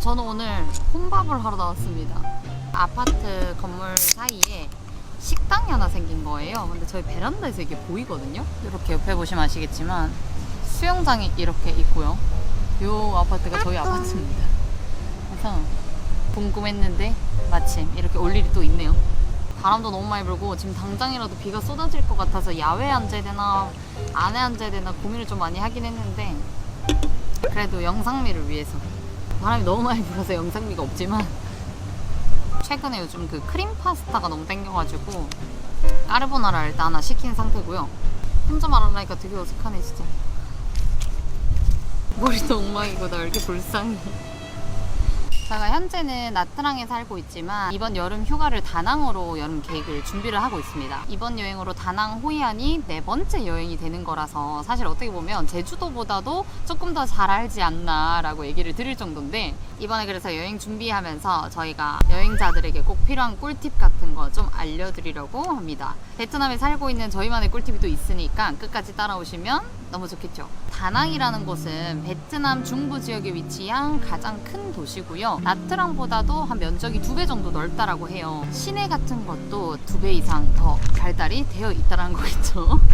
저는 오늘 혼밥을 하러 나왔습니다. 아파트 건물 사이에 식당이 하나 생긴 거예요. 근데 저희 베란다에서 이게 보이거든요. 이렇게 옆에 보시면 아시겠지만 수영장이 이렇게 있고요. 요 아파트가 저희 아파트입니다. 그래서 궁금했는데 마침 이렇게 올 일이 또 있네요. 바람도 너무 많이 불고 지금 당장이라도 비가 쏟아질 것 같아서 야외에 앉아야 되나 안에 앉아야 되나 고민을 좀 많이 하긴 했는데 그래도 영상미를 위해서 바람이 너무 많이 불어서 영상미가 없지만 최근에 요즘 그 크림 파스타가 너무 땡겨가지고 까르보나라 일단 하나 시킨 상태고요. 혼자 말하려니까 되게 어색하네 진짜. 머리도 엉망이고 나 왜 이렇게 불쌍해 제가 현재는 나트랑에 살고 있지만 이번 여름 휴가를 다낭으로 여름 계획을 준비를 하고 있습니다. 이번 여행으로 다낭 호이안이 네 번째 여행이 되는 거라서 사실 어떻게 보면 제주도보다도 조금 더 잘 알지 않나라고 얘기를 드릴 정도인데 이번에 그래서 여행 준비하면서 저희가 여행자들에게 꼭 필요한 꿀팁 같은 거 좀 알려드리려고 합니다. 베트남에 살고 있는 저희만의 꿀팁이 또 있으니까 끝까지 따라오시면 너무 좋겠죠. 다낭이라는 곳은 베트남 중부 지역에 위치한 가장 큰 도시고요. 나트랑보다도 한 면적이 두 배 정도 넓다라고 해요. 시내 같은 것도 두 배 이상 더 발달이 되어 있다는 거겠죠.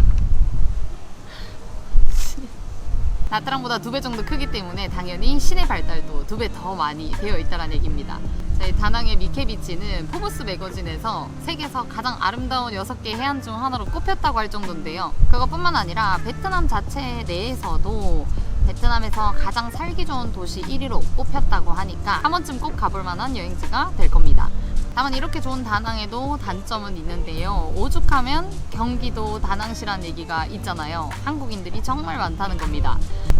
나트랑보다 두 배 정도 크기 때문에 당연히 시내 발달도 두 배 더 많이 되어 있다는 얘기입니다. 저희 다낭의 미케비치는 포브스 매거진에서 세계에서 가장 아름다운 6개 해안 중 하나로 꼽혔다고 할 정도인데요. 그것뿐만 아니라 베트남 자체 내에서도 베트남에서 가장 살기 좋은 도시 1위로 꼽혔다고 하니까 한 번쯤 꼭 가볼 만한 여행지가 될 겁니다. 다만 이렇게 좋은 다낭에도 단점은 있는데요. 오죽하면 경기도 다낭시란 얘기가 있잖아요. 한국인들이 정말 많다는 겁니다.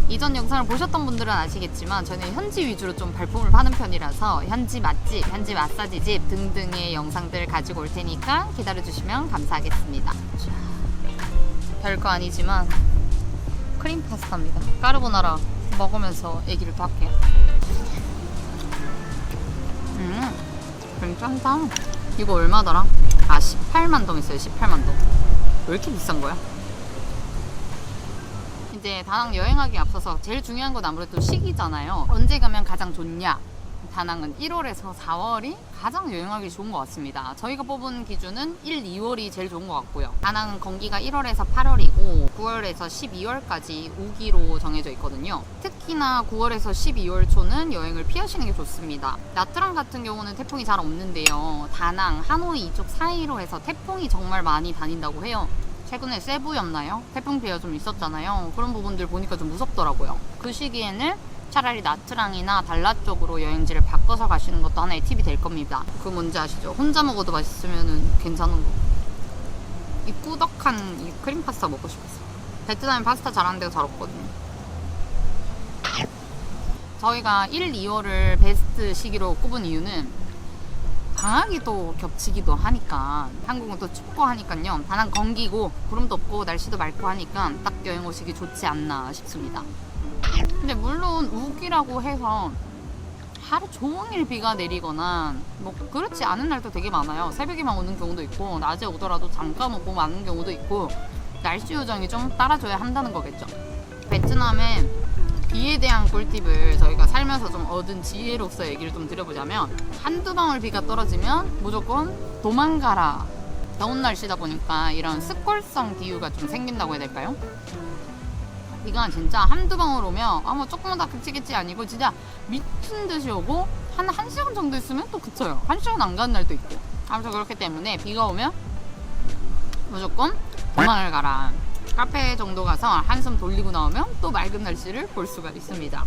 이전 영상을 보셨던 분들은 아시겠지만 저는 현지 위주로 좀 발품을 파는 편이라서 현지 맛집, 현지 마사지집 등등의 영상들 가지고 올 테니까 기다려주시면 감사하겠습니다. 자, 별거 아니지만 크림 파스타입니다. 까르보나라 먹으면서 얘기를 또 할게요. 음, 괜찮다. 이거 얼마더라? 아, 18만 동 있어요. 18만 동. 왜 이렇게 비싼 거야? 이제 다낭 여행하기 앞서서 제일 중요한 건 아무래도 시기잖아요. 언제 가면 가장 좋냐? 다낭은 1월에서 4월이 가장 여행하기 좋은 것 같습니다. 저희가 뽑은 기준은 1, 2월이 제일 좋은 것 같고요. 다낭은 건기가 1월에서 8월이고 9월에서 12월까지 우기로 정해져 있거든요. 특히나 9월에서 12월 초는 여행을 피하시는 게 좋습니다. 나트랑 같은 경우는 태풍이 잘 없는데요. 다낭, 하노이 이쪽 사이로 해서 태풍이 정말 많이 다닌다고 해요. 최근에 세부였나요? 태풍 피해가 좀 있었잖아요. 그런 부분들 보니까 좀 무섭더라고요. 그 시기에는 차라리 나트랑이나 달라 쪽으로 여행지를 바꿔서 가시는 것도 하나의 팁이 될 겁니다. 그 뭔지 아시죠? 혼자 먹어도 맛있으면 괜찮은 거. 이 꾸덕한 이 크림 파스타 먹고 싶었어. 베트남에 파스타 잘하는 데가 잘 없거든요. 저희가 1, 2월을 베스트 시기로 꼽은 이유는 방학이 또 겹치기도 하니까 한국은 또 춥고 하니까요. 다낭 건기고 구름도 없고 날씨도 맑고 하니까 딱 여행 오시기 좋지 않나 싶습니다. 근데 물론 우기라고 해서 하루 종일 비가 내리거나 뭐 그렇지 않은 날도 되게 많아요. 새벽에만 오는 경우도 있고 낮에 오더라도 잠깐 오고 마는 경우도 있고 날씨 요정이 좀 따라줘야 한다는 거겠죠. 베트남에 비에 대한 꿀팁을 저희가 살면서 좀 얻은 지혜로서 얘기를 좀 드려보자면 한두 방울 비가 떨어지면 무조건 도망가라. 더운 날씨다 보니까 이런 습골성 기후가 좀 생긴다고 해야 될까요? 비가 진짜 한두 방울 오면 아뭐 조금만 더 그치겠지 아니고 진짜 미친 듯이 오고 한 1시간 정도 있으면 또 그쳐요. 1시간 안 가는 날도 있고. 아무튼 그렇기 때문에 비가 오면 무조건 도망을 가라 카페 정도 가서 한숨 돌리고 나오면 또 맑은 날씨를 볼 수가 있습니다.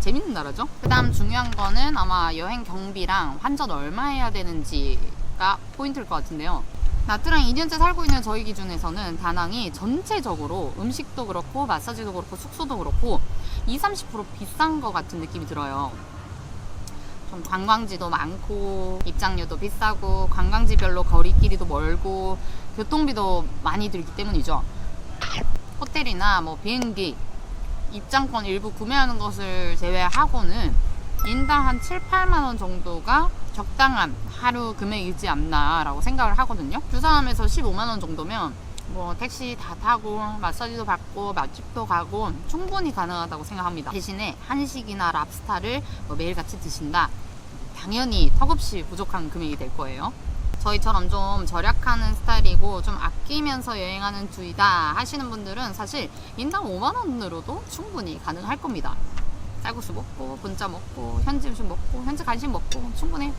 재밌는 나라죠? 그 다음 중요한 거는 아마 여행 경비랑 환전 얼마 해야 되는지가 포인트일 것 같은데요. 나트랑 2년째 살고 있는 저희 기준에서는 다낭이 전체적으로 음식도 그렇고 마사지도 그렇고 숙소도 그렇고 20, 30% 비싼 것 같은 느낌이 들어요. 좀 관광지도 많고 입장료도 비싸고 관광지별로 거리끼리도 멀고 교통비도 많이 들기 때문이죠. 호텔이나 뭐 비행기 입장권 일부 구매하는 것을 제외하고는 인당 한 7, 8만 원 정도가 적당한 하루 금액이지 않나라고 생각을 하거든요. 부산함에서 15만 원 정도면 뭐 택시 다 타고 마사지도 받고 맛집도 가고 충분히 가능하다고 생각합니다. 대신에 한식이나 랍스타를 뭐 매일같이 드신다. 당연히 턱없이 부족한 금액이 될 거예요. 저희처럼 좀 절약하는 스타일이고 좀 아끼면서 여행하는 주의다 하시는 분들은 사실 인당 5만 원으로도 충분히 가능할 겁니다. 쌀국수 먹고 분짜 먹고 현지 음식 먹고 현지 간식 먹고 충분해.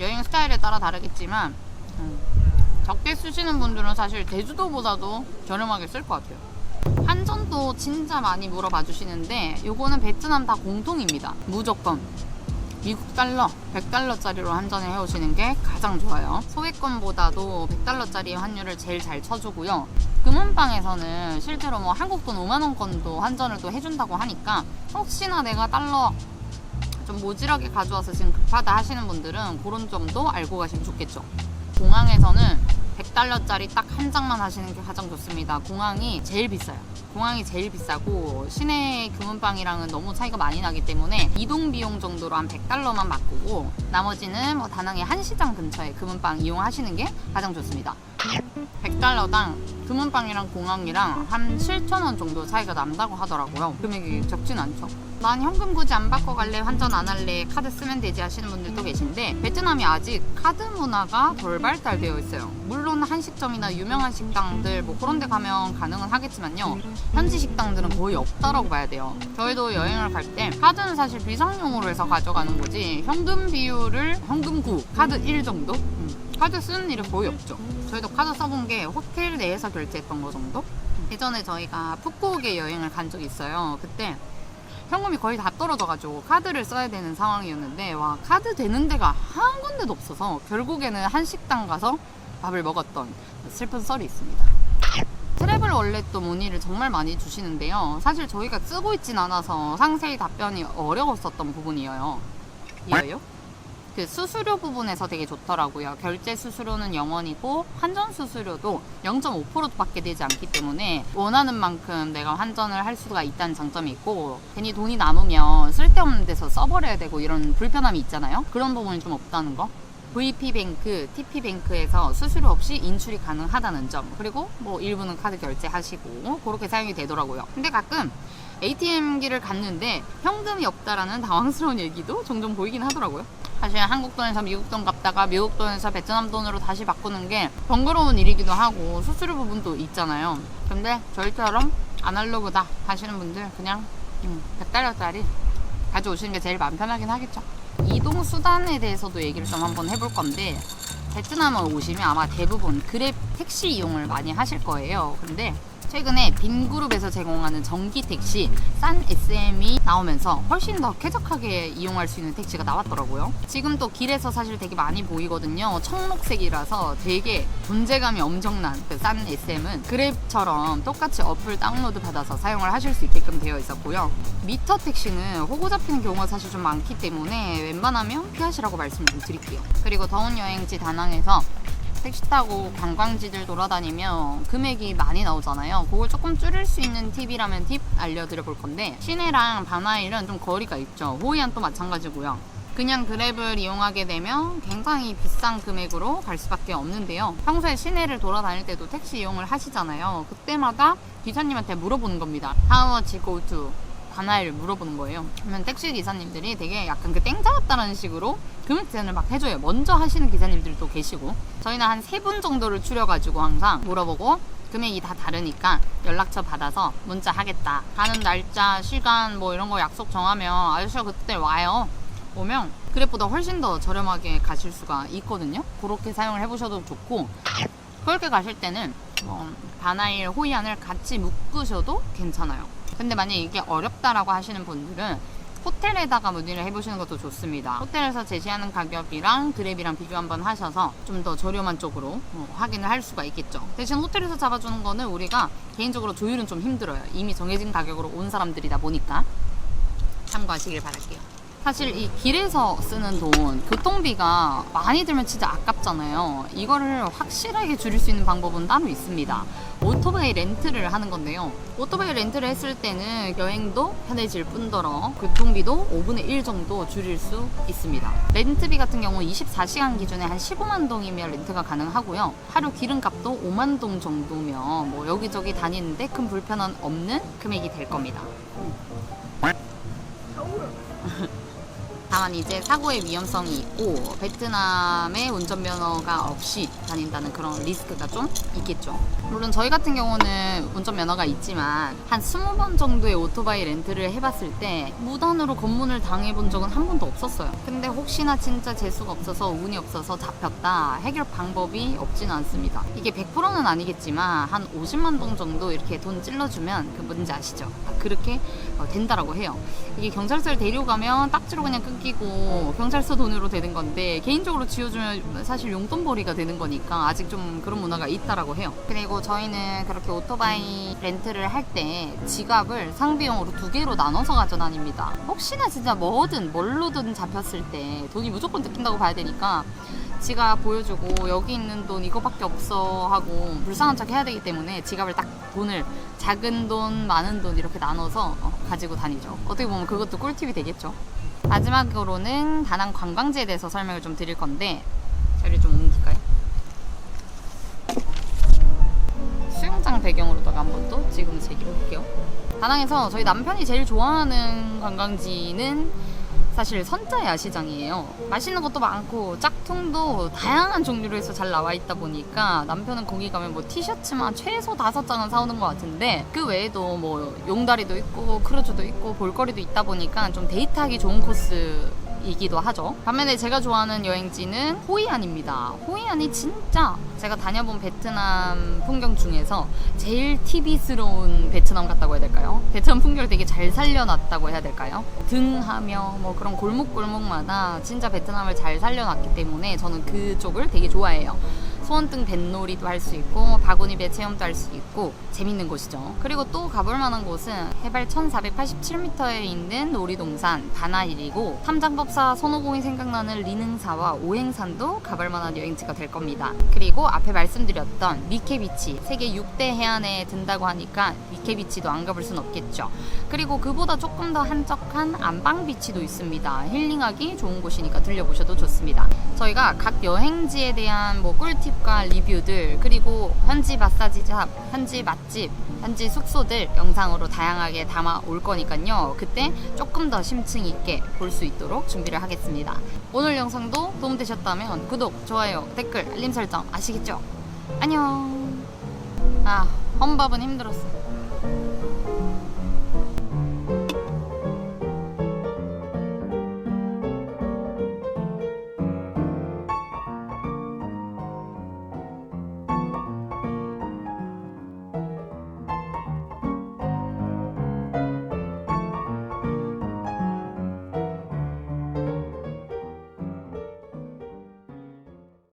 여행 스타일에 따라 다르겠지만 음, 적게 쓰시는 분들은 사실 제주도보다도 저렴하게 쓸 것 같아요. 한전도 진짜 많이 물어봐 주시는데 요거는 베트남 다 공통입니다. 무조건 미국 달러 100달러짜리로 한전을 해오시는 게 가장 좋아요. 소액권보다도 100달러짜리 환율을 제일 잘 쳐주고요. 금은방에서는 실제로 뭐 한국 돈 5만 원권도 한전을 또 해준다고 하니까 혹시나 내가 달러 좀 모질하게 가져와서 지금 급하다 하시는 분들은 그런 점도 알고 가시면 좋겠죠. 공항에서는 100달러짜리 딱 한 장만 하시는 게 가장 좋습니다. 공항이 제일 비싸요. 공항이 제일 비싸고 시내 금은방이랑은 너무 차이가 많이 나기 때문에 이동 비용 정도로 한 100달러만 바꾸고 나머지는 뭐 다낭의 한 시장 근처에 금은방 이용하시는 게 가장 좋습니다. 100달러당 금은방이랑 공항이랑 한 7,000원 정도 차이가 난다고 하더라고요. 금액이 적진 않죠. 난 현금 굳이 안 바꿔 갈래, 환전 안 할래, 카드 쓰면 되지 하시는 분들도 계신데 베트남이 아직 카드 문화가 덜 발달되어 있어요. 물론 한식점이나 유명한 식당들 뭐 그런 데 가면 가능은 하겠지만요. 현지 식당들은 거의 없다라고 봐야 돼요. 저희도 여행을 갈 때 카드는 사실 비상용으로 해서 가져가는 거지 현금 비율을 현금 9, 카드 1 정도? 음, 카드 쓰는 일이 거의 없죠. 저희도 카드 써본 게 호텔 내에서 결제했던 거 정도? 예전에 저희가 푸꾸옥에 여행을 간 적이 있어요. 그때 현금이 거의 다 떨어져가지고 카드를 써야 되는 상황이었는데 와 카드 되는 데가 한 군데도 없어서 결국에는 한식당 가서 밥을 먹었던 슬픈 썰이 있습니다. 트래블 월렛도 문의를 정말 많이 주시는데요. 사실 저희가 쓰고 있진 않아서 상세히 답변이 어려웠었던 부분이에요. 이해요? 그 수수료 부분에서 되게 좋더라고요. 결제 수수료는 0원이고 환전 수수료도 0.5%밖에 되지 않기 때문에 원하는 만큼 내가 환전을 할 수가 있다는 장점이 있고 괜히 돈이 남으면 쓸데없는 데서 써버려야 되고 이런 불편함이 있잖아요. 그런 부분이 좀 없다는 거. VP뱅크, TP뱅크에서 수수료 없이 인출이 가능하다는 점 그리고 뭐 일부는 카드 결제하시고 그렇게 사용이 되더라고요. 근데 가끔 ATM기를 갔는데 현금이 없다라는 당황스러운 얘기도 종종 보이긴 하더라고요. 사실 한국 돈에서 미국 돈 갚다가 미국 돈에서 베트남 돈으로 다시 바꾸는 게 번거로운 일이기도 하고 수수료 부분도 있잖아요. 근데 저희처럼 아날로그다 하시는 분들 그냥 음, 100달러짜리 가져오시는 게 제일 마음 편하긴 하겠죠. 이동 수단에 대해서도 얘기를 좀 한번 해볼 건데 베트남을 오시면 아마 대부분 그랩 택시 이용을 많이 하실 거예요. 근데 최근에 빈그룹에서 제공하는 전기 택시 싼 SM이 나오면서 훨씬 더 쾌적하게 이용할 수 있는 택시가 나왔더라고요. 지금 또 길에서 사실 되게 많이 보이거든요. 청록색이라서 되게 존재감이 엄청난 그 싼 SM은 그랩처럼 똑같이 어플 다운로드 받아서 사용을 하실 수 있게끔 되어 있었고요. 미터 택시는 호구 잡히는 경우가 사실 좀 많기 때문에 웬만하면 피하시라고 말씀 좀 드릴게요. 그리고 더운 여행지 다낭에서 택시 타고 관광지들 돌아다니면 금액이 많이 나오잖아요. 그걸 조금 줄일 수 있는 팁이라면 팁 알려드려 볼 건데 시내랑 바나일은 좀 거리가 있죠. 호이안도 마찬가지고요. 그냥 그랩을 이용하게 되면 굉장히 비싼 금액으로 갈 수밖에 없는데요. 평소에 시내를 돌아다닐 때도 택시 이용을 하시잖아요. 그때마다 기사님한테 물어보는 겁니다. How much go to? 바나이를 물어보는 거예요. 그러면 택시 기사님들이 되게 약간 그 땡 잡았다는 식으로 금액 제한을 막 해줘요. 먼저 하시는 기사님들도 계시고 저희는 한 세 분 정도를 추려가지고 항상 물어보고 금액이 다 다르니까 연락처 받아서 문자 하겠다. 가는 날짜, 시간 뭐 이런 거 약속 정하면 아저씨가 그때 와요. 오면 그랩보다 훨씬 더 저렴하게 가실 수가 있거든요. 그렇게 사용을 해보셔도 좋고 그렇게 가실 때는 뭐 바나일, 호이안을 같이 묶으셔도 괜찮아요. 근데 만약에 이게 어렵다라고 하시는 분들은 호텔에다가 문의를 해보시는 것도 좋습니다. 호텔에서 제시하는 가격이랑 그랩이랑 비교 한번 하셔서 좀 더 저렴한 쪽으로 어, 확인을 할 수가 있겠죠. 대신 호텔에서 잡아주는 거는 우리가 개인적으로 조율은 좀 힘들어요. 이미 정해진 가격으로 온 사람들이다 보니까 참고하시길 바랄게요. 사실 이 길에서 쓰는 돈, 교통비가 많이 들면 진짜 아깝잖아요. 이거를 확실하게 줄일 수 있는 방법은 따로 있습니다. 오토바이 렌트를 하는 건데요. 오토바이 렌트를 했을 때는 여행도 편해질 뿐더러 교통비도 5분의 1 정도 줄일 수 있습니다. 렌트비 같은 경우 24시간 기준에 한 15만 동이면 렌트가 가능하고요. 하루 기름값도 5만 동 정도면 뭐 여기저기 다니는데 큰 불편은 없는 금액이 될 겁니다. 다만 이제 사고의 위험성이 있고 베트남의 운전면허가 없이 다닌다는 그런 리스크가 좀 있겠죠. 물론 저희 같은 경우는 운전면허가 있지만 한 20번 정도의 오토바이 렌트를 해봤을 때 무단으로 검문을 당해본 적은 한 번도 없었어요. 근데 혹시나 진짜 재수가 없어서 운이 없어서 잡혔다 해결 방법이 없지는 않습니다. 이게 100%는 아니겠지만 한 50만 동 정도 이렇게 돈 찔러주면 그 뭔지 아시죠? 그렇게 어, 된다라고 해요. 이게 경찰서를 데려가면 딱지로 그냥 끊기 고 경찰서 돈으로 되는 건데 개인적으로 지어주면 사실 용돈벌이가 되는 거니까 아직 좀 그런 문화가 있다라고 해요. 그리고 저희는 그렇게 오토바이 렌트를 할 때 지갑을 상비용으로 두 개로 나눠서 가져다닙니다. 혹시나 진짜 뭐든 뭘로든 잡혔을 때 돈이 무조건 뜯긴다고 봐야 되니까 지갑 보여주고 여기 있는 돈 이거밖에 없어 하고 불쌍한 척 해야 되기 때문에 지갑을 딱 돈을 작은 돈 많은 돈 이렇게 나눠서 어, 가지고 다니죠 어떻게 보면 그것도 꿀팁이 되겠죠 마지막으로는 다낭 관광지에 대해서 설명을 좀 드릴 건데 자리를 좀 옮길까요? 수영장 배경으로다가 한번 또 지금 제기를 볼게요 다낭에서 저희 남편이 제일 좋아하는 관광지는 사실 선자 야시장이에요. 맛있는 것도 많고 짝퉁도 다양한 종류로 해서 잘 나와 있다 보니까 남편은 거기 가면 뭐 티셔츠만 최소 다섯 장은 사오는 것 같은데 그 외에도 뭐 용다리도 있고 크루즈도 있고 볼거리도 있다 보니까 좀 데이트하기 좋은 코스. 이기도 하죠. 반면에 제가 좋아하는 여행지는 호이안입니다. 호이안이 진짜 제가 다녀본 베트남 풍경 중에서 제일 TV스러운 베트남 같다고 해야 될까요? 베트남 풍경을 되게 잘 살려놨다고 해야 될까요? 등하며 뭐 그런 골목골목마다 진짜 베트남을 잘 살려놨기 때문에 저는 그쪽을 되게 좋아해요. 소원등 뱃놀이도 할 수 있고 바구니 배 체험도 할 수 있고 재밌는 곳이죠. 그리고 또 가볼 만한 곳은 해발 1487m에 있는 놀이동산 바나일이고 탐장법사 손오공이 생각나는 리능사와 오행산도 가볼 만한 여행지가 될 겁니다. 그리고 앞에 말씀드렸던 미케비치 세계 6대 해안에 든다고 하니까 미케비치도 안 가볼 순 없겠죠. 그리고 그보다 조금 더 한적한 안방비치도 있습니다. 힐링하기 좋은 곳이니까 들려보셔도 좋습니다. 저희가 각 여행지에 대한 뭐 꿀팁 과 리뷰들 그리고 현지 마사지샵, 현지 맛집, 현지 숙소들 영상으로 다양하게 담아 올 거니까요. 그때 조금 더 심층 있게 볼 수 있도록 준비를 하겠습니다. 오늘 영상도 도움되셨다면 구독, 좋아요, 댓글, 알림 설정 아시겠죠? 안녕. 아, 험밥은 힘들었어.